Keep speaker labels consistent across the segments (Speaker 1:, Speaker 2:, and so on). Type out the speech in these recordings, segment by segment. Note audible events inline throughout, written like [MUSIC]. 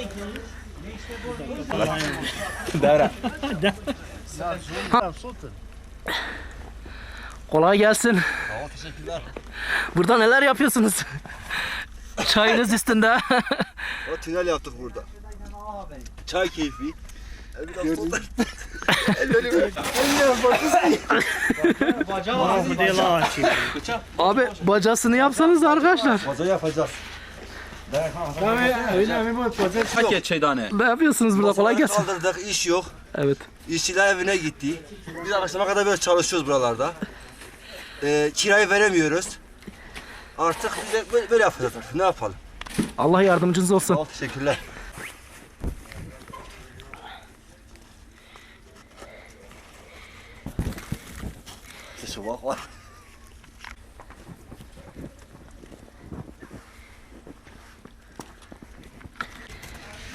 Speaker 1: [LAUGHS] Kolay gelsin.
Speaker 2: Teşekkürler.
Speaker 1: Burada neler yapıyorsunuz? Çayınız üstünde.
Speaker 2: O tünel yaptık burada. Çay keyfi.
Speaker 1: Abi bacasını yapsanız arkadaşlar.
Speaker 2: Fazla yapacağız.
Speaker 3: Paket çaydane.
Speaker 1: Ne yapıyorsunuz burada? Kolay gelsin.
Speaker 2: Kaldırdık iş yok.
Speaker 1: Evet.
Speaker 2: İşçiler evine gitti. Biz akşama kadar böyle çalışıyoruz buralarda. Ee, kirayı veremiyoruz. Artık biz de böyle, böyle yapacağız artık. Ne yapalım?
Speaker 1: Allah yardımcınız olsun.
Speaker 2: Sağ ol, teşekkürler. Şu bak var.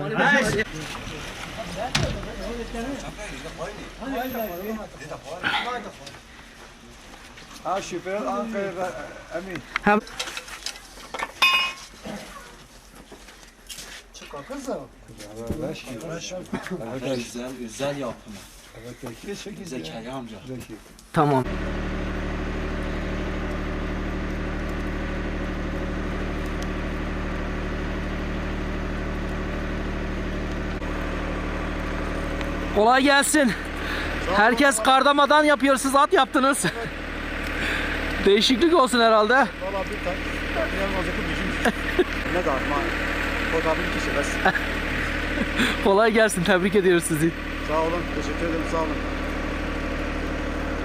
Speaker 2: bırak ya.
Speaker 4: Ha şoför Ankara'da emin.
Speaker 1: Hem
Speaker 3: Güzel, güzel yapımı. Zekeriya amca.
Speaker 1: tamam. Kolay gelsin. Herkes kardamadan yapıyor. Siz at yaptınız. Değişiklik olsun herhalde.
Speaker 4: Valla bir tane. Ne kadar ma? Kodabın kişi bes. [LAUGHS]
Speaker 1: Kolay gelsin. Tebrik ediyoruz sizi.
Speaker 4: Sağ olun. Teşekkür ederim. Sağ olun.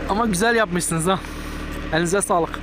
Speaker 1: Ama güzel yapmışsınız ha. Elinize sağlık.